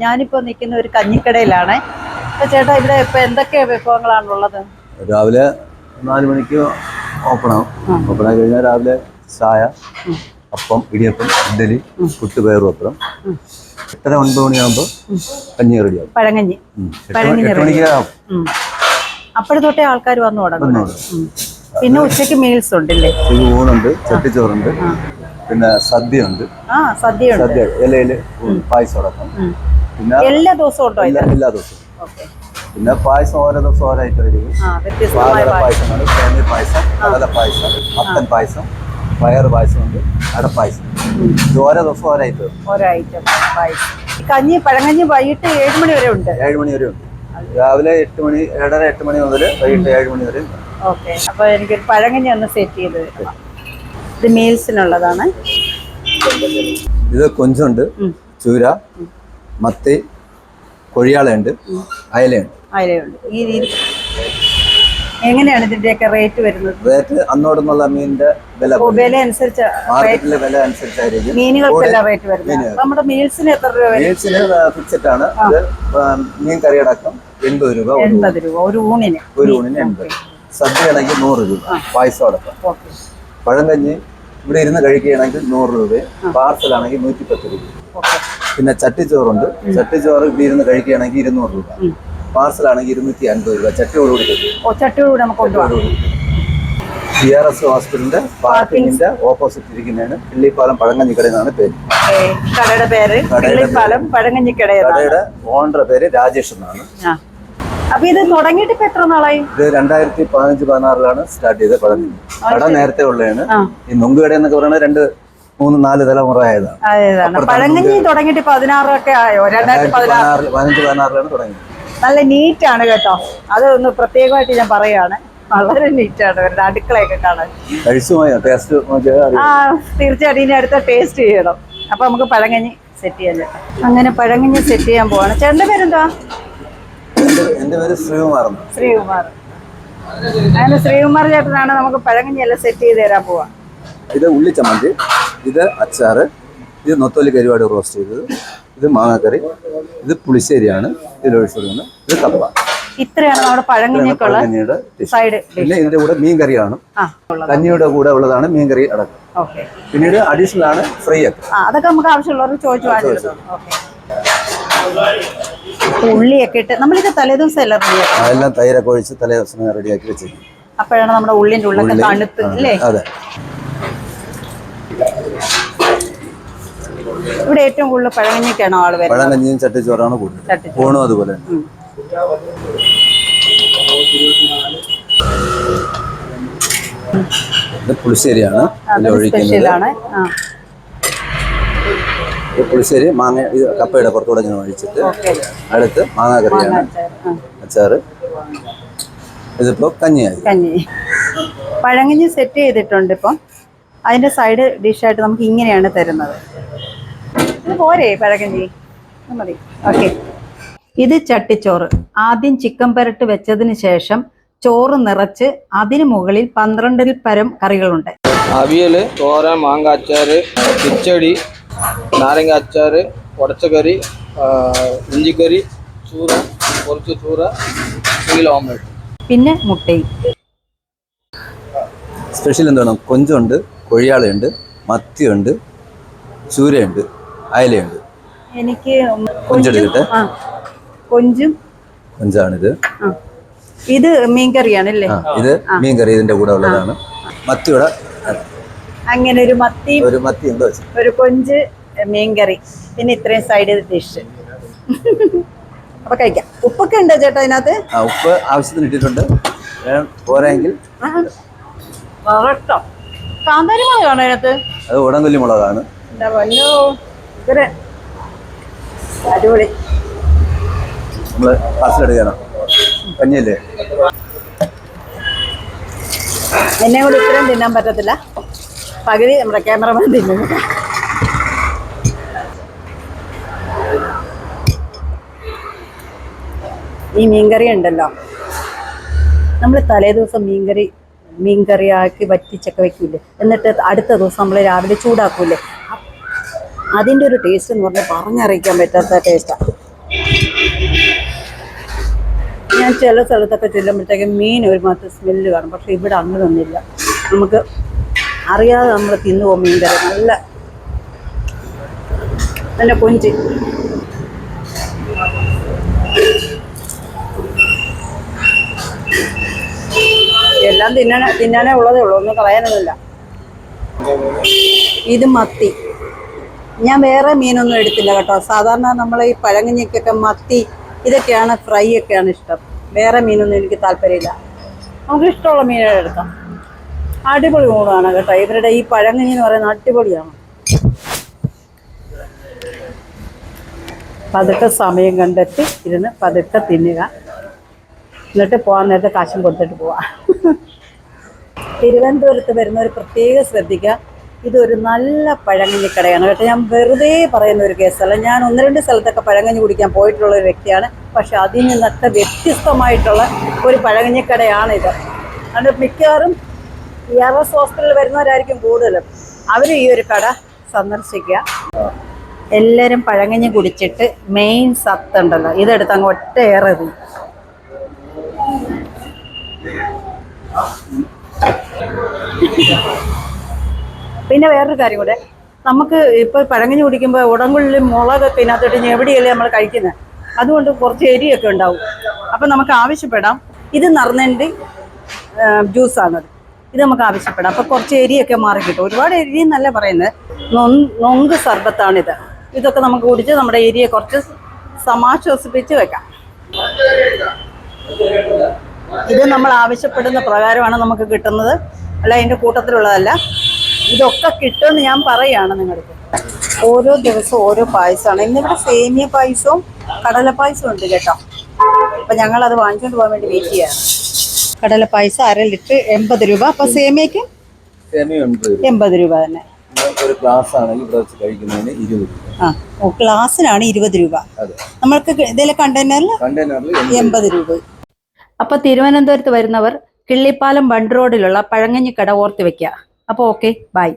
ഞാനിപ്പോ നിൽക്കുന്ന ഒരു കഞ്ഞിക്കടയിലാണ്. അപ്പോൾ ചേട്ടാ ഇവിടെ ഇപ്പൊ എന്തൊക്കെ വിഭവങ്ങളാണ് ഉള്ളത് രാവിലെ നാല് മണിക്ക് ഓപ്പൺ ആവും ഓപ്പൺ ആയി കഴിഞ്ഞാൽ രാവിലെ ചായ അപ്പം ഇടിയപ്പം ഇഡലി പുട്ട് പയറും അപ്പുറം എട്ടര ഒൻപത് മണിയാകുമ്പോൾ കഞ്ഞി റെഡിയാവും. പഴങ്കഞ്ഞി. എട്ട് മണിക്ക്. ആൾക്കാർ വന്നു തുടങ്ങും. പിന്നെ ഉച്ചയ്ക്ക് മീൽസ് ഉണ്ടല്ലേ? ഊണുണ്ട് ചട്ടിച്ചോറുണ്ട്. പിന്നെ സദ്യ ഉണ്ട് ആ സദ്യ സദ്യ ഇലയിൽ പായസം അടക്കം. പിന്നെ എല്ലാ ദിവസവും ഉണ്ടോ എല്ലാ ദിവസവും. പിന്നെ പായസം ഓരോ ദിവസം ഓരോ ഐറ്റം ആയിരിക്കും പാ- പായസമാണ് തേങ്ങ പായസം കടല പായസം മത്തൻ പായസം പയർ പായസമുണ്ട് അടപ്പായസം ഇത് ഓരോ ദിവസം ഓരോ ഐറ്റം ഓരോ ഐറ്റം പായസം. കഞ്ഞി പഴങ്കഞ്ഞി വൈകിട്ട് ഏഴ് മണി വരെ ഉണ്ട്? ഏഴ് മണി വരെ ഉണ്ട്. രാവിലെ എട്ട് മണി ഏഴര എട്ട് മണി മുതൽ വൈകിട്ട് ഏഴ് മണി വരെ ഉണ്ട്. ഓക്കെ. അപ്പൊ എനിക്കൊരു പഴങ്കഞ്ഞി ഒന്ന് സെറ്റ് ചെയ്ത്. ഇത് മീൽസിനുള്ളതാണ്. ഇത് കൊഞ്ചുണ്ട്. ചൂര മത്തി കൊഴിയാളയുണ്ട് അയലയുണ്ട്. അതിലുണ്ട് ഈ രീതി എങ്ങനെയാണ് ഇതിന്റെയൊക്കെ റേറ്റ് വരുന്നത്? റേറ്റ് അന്നോടുന്നുള്ള മീനിന്റെ വില വില അനുസരിച്ച് മാർക്കറ്റിലെ വില അനുസരിച്ചായിരിക്കും മീനുകൾക്കെല്ലാം റേറ്റ് വരുന്നത്. നമ്മുടെ മീൽസിന് എത്ര രൂപ മീൽസിന് ഫിക്സഡ് ആണ്. മീൻ കറി അടക്കം എൺപത് രൂപ എൺപത് രൂപ. ഒരു ഊണിന്. ഒരു ഊണിന് എൺപത്. സദ്യയാണെങ്കിൽ നൂറ് രൂപ. പായസം അടക്കം പഴം കഞ്ഞി ഇവിടെ ഇരുന്ന് കഴിക്കുകയാണെങ്കിൽ നൂറ് രൂപ പാർസലാണെങ്കിൽ നൂറ്റി പത്ത് രൂപ പിന്നെ ചട്ടിച്ചോറുണ്ട്. ചട്ടിച്ചോറ് ഇവിടെ ഇരുന്ന് കഴിക്കുകയാണെങ്കിൽ ഇരുന്നൂറ് രൂപ. പാർസൽ ആണെങ്കിൽ ഇരുന്നൂറ്റി അൻപത് രൂപ. ചട്ടിയോടുകൂടി ചട്ടിയോടുകൂടി നമുക്ക് കൊണ്ടുപോകാം സി ആർ എസ് ഹോസ്പിറ്റലിന്റെ പാർക്കിങ്ങിന്റെ ഓപ്പോസിറ്റ് ഇരിക്കുന്നതാണ്. പിള്ളിപ്പാലം പഴങ്ങഞ്ഞിക്കട എന്നാണ് പേര്. കടയുടെ പേര് കടയുടെ ഓണറുടെ പേര് രാജേഷ് എന്നാണ്. അപ്പൊ ഇത് തുടങ്ങിയിട്ട് ഇപ്പൊ എത്ര നാളായി? ഇത് രണ്ടായിരത്തി പതിനഞ്ച് പതിനാറിലാണ് സ്റ്റാർട്ട് ചെയ്തത്. കട നേരത്തെ ഉള്ളതാണ്. ഈ ഈ നുങ്കുകട എന്നൊക്കെ പറയുന്നത് രണ്ട് മൂന്ന് നാല് തലമുറ ആയതാണ്. പഴങ്കഞ്ഞി തുടങ്ങിയിട്ട് പതിനാറൊക്കെ ആയോ? രണ്ടായിരത്തി പതിനാറ്. പതിനഞ്ച് പതിനാറിലാണ് തുടങ്ങിയത്. നല്ല നീറ്റ് ആണ് കേട്ടോ. അത് ഒന്ന് പ്രത്യേകമായിട്ട് ഞാൻ പറയാണ് വളരെ നീറ്റാണ്. അവരുടെ അടുക്കളയൊക്കെ കാണാൻ. ടേസ്റ്റ് ആ തീർച്ചയായിട്ടും ഇനി അടുത്ത ടേസ്റ്റ് ചെയ്യണം. അപ്പൊ നമുക്ക് പഴങ്കഞ്ഞി സെറ്റ് ചെയ്യാൻ അങ്ങനെ പഴങ്കഞ്ഞി സെറ്റ് ചെയ്യാൻ പോവാണ്. ചേട്ടന്റെ പേരെന്താ? എന്റെ പേര് ശ്രീകുമാർ. ശ്രീകുമാർ. അങ്ങനെ ശ്രീകുമാർ ചേട്ടനാണ് നമുക്ക് പഴങ്കഞ്ഞി എല്ലാം സെറ്റ് ചെയ്ത് തരാൻ പോവാ. ഇത് ഉള്ളിച്ചമ്മന്തി. ഇത് അച്ചാറ് ഇത് നൊത്തോലി കരിവാട് റോസ്റ്റ് ചെയ്തത് ഇത് മാങ്ങാക്കറി ഇത് പുളിശ്ശേരിയാണ് ഇതിൽ ഒഴിച്ചത് ഇത് കപ്പ. ഇത്രയാണ് നമ്മുടെ dish. സൈഡ് പിന്നെ ഇതിന്റെ കൂടെ മീൻ കറിയാണ് കഞ്ഞിയുടെ കൂടെ ഉള്ളതാണ് മീൻ കറി അടക്കം പിന്നീട് അഡീഷണൽ ആണ് ഫ്രൈ ഒക്കെ. അതൊക്കെ നമുക്ക് ആവശ്യമുള്ളവർ ചോദിച്ചു ഉള്ളിയൊക്കെ ഇട്ട് നമ്മളിത് തലേദിവസം എല്ലാം റെഡിയാക്കാം അതെല്ലാം തൈരൊക്കെ ഒഴിച്ച് തലേ ദിവസം റെഡിയാക്കി വെച്ചിരിക്കും അപ്പോഴാണ് നമ്മുടെ ഉള്ളിന്റെ ഉള്ളിൽ തണുത്ത് അല്ലേ? അതെ. ഇവിടെ ഏറ്റവും കൂടുതൽ പഴങ്ങഞ്ഞിക്കാണോ ആൾ വരുന്നത്? പഴങ്കഞ്ഞിയും ചട്ടിച്ചോറാണ് കൂടുതൽ. അതുപോലെ. ഇത് പുളിശ്ശേരിയാണ്. ഒഴിക്കുന്നത്. പുളിശ്ശേരി മാങ്ങ ഇത് കപ്പയുടെ പുറത്തൂടെ ഇങ്ങനെ ഒഴിച്ചിട്ട് അടുത്ത് മാങ്ങാ കറിയാണ്. അച്ചാറ് ഇതിപ്പോ കഞ്ഞിയായി. കഞ്ഞി. പഴങ്കഞ്ഞി സെറ്റ് ചെയ്തിട്ടുണ്ട് ഇപ്പം. അതിന്റെ സൈഡ് ഡിഷായിട്ട് നമുക്ക് ഇങ്ങനെയാണ് തരുന്നത്. ഇത് പോരെ പഴകഞ്ചി മതി. ഓക്കെ. ഇത് ചട്ടിച്ചോറ്. ആദ്യം ചിക്കൻ പരട്ട് വെച്ചതിന് ശേഷം ചോറ് നിറച്ച് അതിന് മുകളിൽ പന്ത്രണ്ടിൽ പരം കറികളുണ്ട്. അവിയൽ തോരൻ മാങ്ങ അച്ചാറ് കിച്ചടി നാരങ്ങ അച്ചാറ് ഉടച്ചക്കറി ഇഞ്ചിക്കറി ചൂര കുറച്ച് ചൂര ഓംലെറ്റ്. പിന്നെ മുട്ടയും സ്പെഷ്യൽ എന്താണ്? കൊഞ്ചുണ്ട് കൊഴിയാളയുണ്ട് മത്തിയുണ്ട് ചൂരയുണ്ട്. അയലയുണ്ട്. എനിക്ക് കൊഞ്ചെടുക്കട്ടെ കൊഞ്ചും കൊഞ്ചാണിത്. ആ. ഇത് മീൻകറിയാണല്ലേ? ഇത് മീൻ കറി ഇതിന്റെ കൂടെ ഉള്ളതാണ്. മത്തിയുടെ അങ്ങനെ ഒരു മത്തി ഒരു മത്തി ഒരു കൊഞ്ച് മീൻകറി. പിന്നെ ഇത്രയും സൈഡ് ഡിഷ് അപ്പൊ കഴിക്കാം. ഉപ്പൊക്കെ ഉണ്ടോ ചേട്ടാ അതിനകത്ത്? ഉപ്പ് ആവശ്യത്തിന് ഇട്ടിട്ടുണ്ട്. പോരെങ്കിൽ. കാന്താരി മുളകാണോ അതിനകത്ത്? അത് ഉടങ്കുല്ലി മുളകാണ്. എന്താ ഇവർ അടിപൊളി. കഞ്ഞിയല്ലേ? എന്നെ കൂടി ഇത്രയും തിന്നാൻ പറ്റത്തില്ല. പകുതി നമ്മുടെ ക്യാമറമാൻ തിന്നുന്നു ഈ മീൻകറി ഉണ്ടല്ലോ. നമ്മൾ തലേ ദിവസം മീൻകറി മീൻകറിയാക്കി വറ്റിച്ചൊക്കെ വെക്കൂലേ. എന്നിട്ട് അടുത്ത ദിവസം നമ്മൾ രാവിലെ ചൂടാക്കൂലേ. അതിന്റെ ഒരു ടേസ്റ്റ് എന്ന് പറഞ്ഞാൽ പറഞ്ഞറിയിക്കാൻ പറ്റാത്ത ടേസ്റ്റാണ് ഞാൻ ചില സ്ഥലത്തൊക്കെ ചെല്ലുമ്പോഴത്തേക്കും മീൻ ഒരു മാത്രം സ്മെല്ല് കാണും. പക്ഷെ ഇവിടെ അങ്ങനെയൊന്നുമില്ല നമുക്ക് അറിയാതെ നമ്മൾ തിന്നു പോകും മീൻ കറി നല്ല നല്ല കൊഞ്ച്. എല്ലാം തിന്നാൻ തിന്നാനേ ഉള്ളതേ ഉള്ളൂ. ഒന്നും കളയാനൊന്നുമില്ല. ഇത് മത്തി. ഞാൻ വേറെ മീനൊന്നും എടുത്തില്ല കേട്ടോ. സാധാരണ നമ്മൾ ഈ പഴങ്ങഞ്ഞിക്കൊക്കെ മത്തി ഇതൊക്കെയാണ് ഫ്രൈ ഒക്കെയാണ് ഇഷ്ടം. വേറെ മീനൊന്നും എനിക്ക് താല്പര്യമില്ല. നമുക്ക് ഇഷ്ടമുള്ള മീനുകൾ എടുക്കാം. അടിപൊളി ഊണാണ് കേട്ടോ. ഇവരുടെ ഈ പഴങ്ങഞ്ഞി എന്ന് പറയുന്നത് അടിപൊളിയാണ്. പതുക്കെ സമയം കണ്ടെത്തി ഇരുന്ന് പതുക്കെ തിന്നുക. എന്നിട്ട് പോകാൻ നേരത്തെ കാശും കൊടുത്തിട്ട് പോവാം. തിരുവനന്തപുരത്ത് വരുന്നവർ പ്രത്യേകം ശ്രദ്ധിക്കുക. ഇതൊരു നല്ല പഴങ്കഞ്ഞി കടയാണ് കേട്ടോ. ഞാൻ വെറുതെ പറയുന്ന ഒരു കേസല്ല. ഞാൻ ഒന്ന് രണ്ട് സ്ഥലത്തൊക്കെ പഴങ്കഞ്ഞി കുടിക്കാൻ പോയിട്ടുള്ള ഒരു വ്യക്തിയാണ്. പക്ഷെ അതിൽ നിന്നൊക്കെ വ്യത്യസ്തമായിട്ടുള്ള ഒരു പഴങ്കഞ്ഞിക്കടയാണിത് അത് മിക്കവാറും ഇ ആർ എസ് ഹോസ്പിറ്റലിൽ വരുന്നവരായിരിക്കും കൂടുതലും. അവർ ഈ ഒരു കട സന്ദർശിക്കുക. എല്ലാവരും പഴങ്കഞ്ഞി കുടിച്ചിട്ട് മെയിൻ സത്തുണ്ടല്ലോ. ഇതെടുത്ത് അങ്ങ് ഒട്ടേറെ എറിയും. പിന്നെ വേറൊരു കാര്യം കൂടെ. നമുക്ക് ഇപ്പൊ പഴങ്കഞ്ഞി കുടിക്കുമ്പോൾ ഉടങ്കുള്ളിൽ മുളകൊക്കെ ഇതിനകത്തോട്ട് ഞെവിടിയല്ലേ നമ്മൾ കഴിക്കുന്നത് അതുകൊണ്ട് കുറച്ച് എരിയൊക്കെ ഉണ്ടാവും. അപ്പം നമുക്ക് ആവശ്യപ്പെടാം. ഇത് നിറഞ്ഞതിന്റെ ജ്യൂസാണത് ഇത് നമുക്ക് ആവശ്യപ്പെടാം. അപ്പോൾ കുറച്ച് എരിയൊക്കെ മാറി കിട്ടും. ഒരുപാട് എരി എന്നല്ല പറയുന്നത് നൊങ്ക് സർബത്താണിത്. ഇതൊക്കെ നമുക്ക് കുടിച്ച് നമ്മുടെ എരിയെ കുറച്ച് സമാശ്വസിപ്പിച്ച് വെക്കാം. ഇത് നമ്മൾ ആവശ്യപ്പെടുന്ന പ്രകാരമാണ് നമുക്ക് കിട്ടുന്നത്. അല്ല അതിന്റെ കൂട്ടത്തിലുള്ളതല്ല. ഇതൊക്കെ കിട്ടുമെന്ന് ഞാൻ പറയാണ് നിങ്ങൾക്ക് ഓരോ ദിവസവും ഓരോ പായസമാണ്. ഇന്നിവിടെ സേമിയ പായസവും കടല പായസവും ഉണ്ട് കേട്ടോ. അപ്പം ഞങ്ങളത് വാങ്ങിച്ചുകൊണ്ട് പോകാൻ വേണ്ടി വെയിറ്റ് ചെയ്യാണ്. കടല പായസം അര ലിറ്റർ എൺപത് രൂപ. അപ്പം സേമിയയ്ക്ക് സേമിയുണ്ട് എൺപത് രൂപ. തന്നെ. ഒരു ഗ്ലാസ് ആണെങ്കിൽ ഇവിടെ വെച്ച് കഴിക്കുന്നതിന് ഇരുപത് രൂപ. ആ ഓ ഗ്ലാസ്സിനാണ് ഇരുപത് രൂപ. അതെ. നമ്മൾക്ക് ഇതിലെ കണ്ടെയ്നറിൽ കണ്ടെയ്നറിൽ എൺപത് രൂപ. അപ്പൊ തിരുവനന്തപുരത്ത് വരുന്നവർ കിള്ളിപ്പാലം ബണ്ട് റോഡിലുള്ള പഴങ്ങഞ്ഞിക്കട ഓർത്തി വെക്കുക. അപ്പോൾ ഓക്കെ ബൈ